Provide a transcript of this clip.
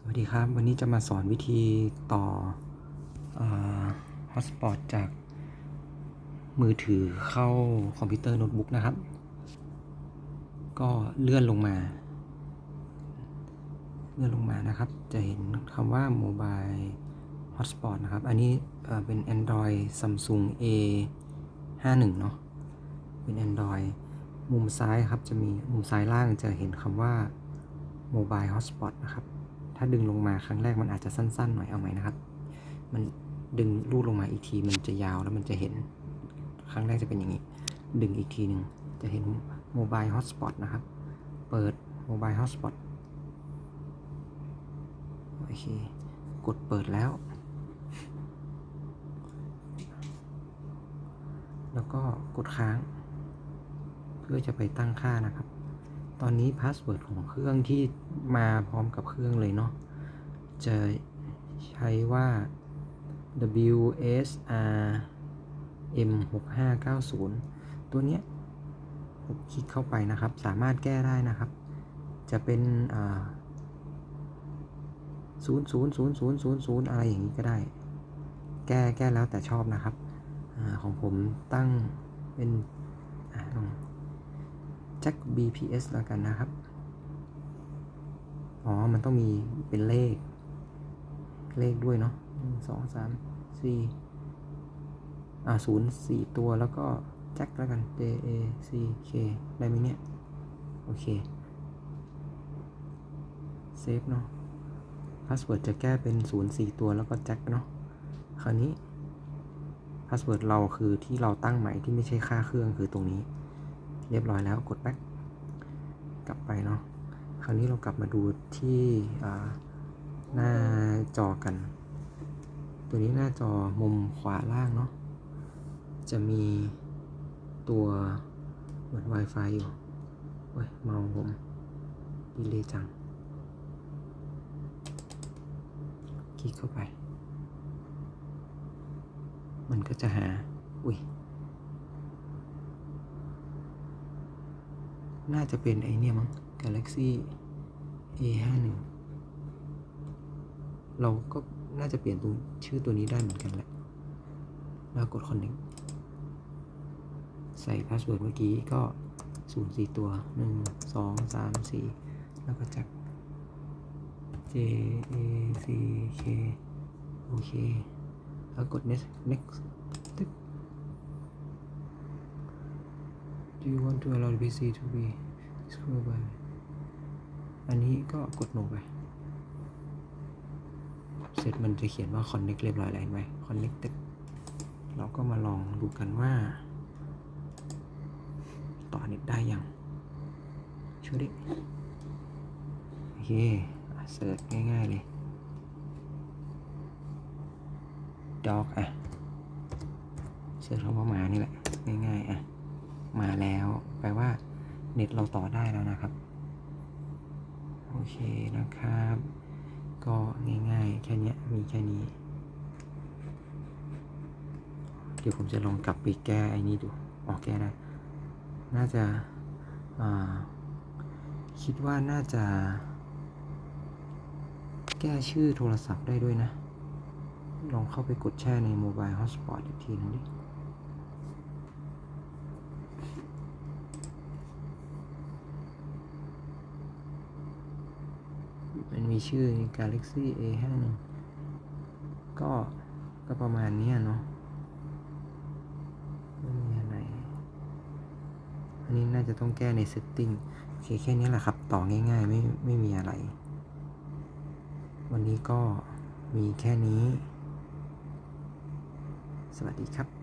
สวัสดีครับ วันนี้จะมาสอนวิธีต่อฮอตสปอตจาก มือถือเข้าคอมพิวเตอร์โน้ตบุ๊กนะครับ ก็เลื่อนลงมา เลื่อนลงมานะครับ จะเห็นคำว่า Mobile Hotspot นะครับ อันนี้เอ่อเป็น Android Samsung A 5 1เนาะ เป็น Android มุมซ้ายครับ จะมีมุมซ้ายล่างจะเห็นคำว่า Mobile Hotspot นะครับ ถ้าดึงลงมาครั้งแรกมันอาจจะสั้น ๆ หน่อยเอาไหมนะครับ มันดึงลูดลงมาอีกทีมันจะยาวแล้วมันจะเห็น ครั้งแรกจะเป็นอย่างนี้ ดึงอีกทีหนึ่งจะเห็น Mobile Hotspot นะครับ เปิด Mobile Hotspot โอเค กดเปิดแล้ว แล้วก็กดค้าง เพื่อจะไปตั้งค่านะครับ ตอนนี้พาสเวิร์ดของเครื่องที่มาพร้อมกับเครื่องเลยเนาะ จะใช้ว่า WSR M 6 5 9 0 ตัวเนี้ยคลิกเข้าไปนะครับ สามารถแก้ได้นะครับ จะเป็นศูนย์ศูนย์ศูนย์ศูนย์ศูนย์ศูนย์อะไรอย่างนี้ก็ได้ แก้แก้แล้วแต่ชอบนะครับอของผมตั้งเป็นอ่าลอง จัก BPS แล้วกันนะครับ อ๋อ มันต้องมีเป็นเลข เลขด้วยเนาะหนึ่งสองสามสี่อ่าศูนย์สี่ตัวแล้วก็แจ็คแล้วกัน J A C K ได้ไหมเนี่ย โอเค เซฟเนาะพาสเวิร์ดจะแก้เป็นศูนย์สี่ตัวแล้วก็แจ็คเนาะ คราวนี้พาสเวิร์ดเราคือที่เราตั้งใหม่ที่ไม่ใช่ค่าเครื่องคือตรงนี้ เรียบร้อยแล้วกด back กลับไปเนาะคราวนี้เรากลับมาดูที่หน้าจอกัน ตัวนี้หน้าจอมุมขวาล่างเนาะจะมีตัวเหมือน Wi-Fi อยู่โอ้ยเมาผมดีเลยจัง คลิกเข้าไป มันก็จะหา อุ้ย น่าจะเป็นไอเนี่ยมั้ง Galaxy A 5 1 เราก็น่าจะเปลี่ยนตัวชื่อตัวนี้ได้เหมือนกันแหละ แล้วกด connect ใส่พาสเวิร์ดเมื่อกี้ก็ศูนย์สี่ตัวหนึ่งสองสามสี่แล้วก็จาก J A C K โอเค แล้วกด next next ตึ๊ก Do you want to allow the PC to be scroll by อันนี้ก็กด no ไป เสร็จมันจะเขียนว่า connect เรียบร้อยแล้วเห็นไหม connected เราก็มาลองดูกันว่า ต่อเน็ตได้ยังช่วยดิโอเคเสิร์ชง่าย ๆ เลย dog อะเสิร์ชคำว่าหมานี่แหละ ง่าย ๆ อะ มาแล้วแปลว่าเน็ตเราต่อได้แล้วนะครับ โอเคนะครับ ก็ง่ายๆ แค่นี้มีแค่นี้ เดี๋ยวผมจะลองกลับไปแก้ไอ้นี้ดูออกแก้ได้ น่าจะคิดว่าน่าจะ แก้ชื่อโทรศัพท์ได้ด้วยนะ ลองเข้าไปกดแช่ใน Mobile Hotspot อีกทีนึงดิ มีชื่อ Galaxy A 5 1ก็ก็ประมาณนี้เนาะไม่มีอะไร อันนี้น่าจะต้องแก้ใน setting โอเคแค่นี้แหละครับ ต่อง่าย ๆ ไม่ไม่มีอะไร วันนี้ก็มีแค่นี้ สวัสดีครับ